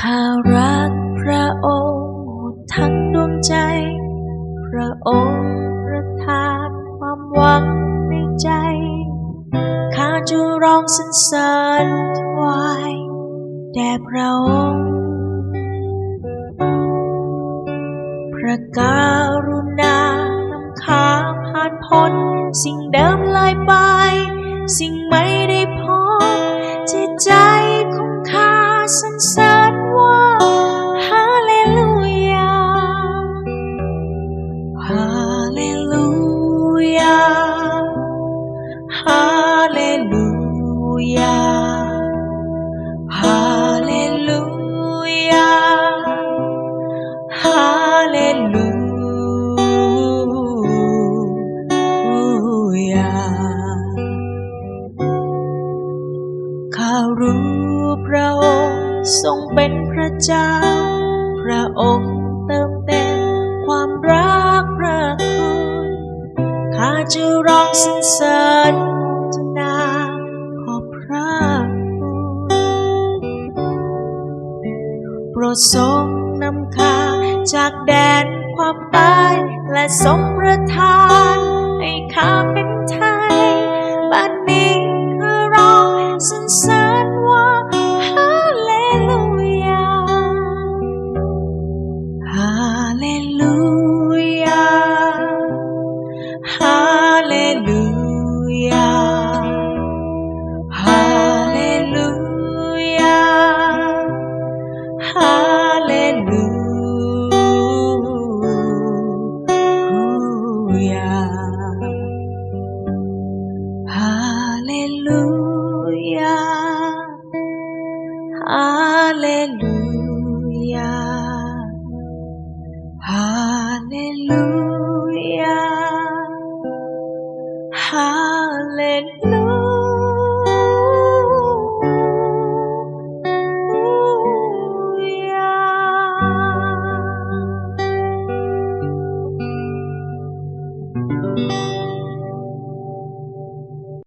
ข้ารักพระองค์ทั้งดวงใจ พระองค์ประทานความหวังในใจ ข้าจะร้องสรรเสริญถวายแด่พระองค์ พระการุณานำข้าผ่านพ้น สิ่งเดิมลายไป สิ่งไม่ได้พบจิตใจของข้าสรรเสริญ ข้ารู้พระองค์ทรงเป็นพระเจ้า พระองค์ ข้าจะร้องสรรเสริญโมทนาขอบพระคุณโปรดทรงนำข้าจากแดนความตายและทรงประทานให้ข้าเป็นไทา Alleluia. Aleluya. Hallelujah!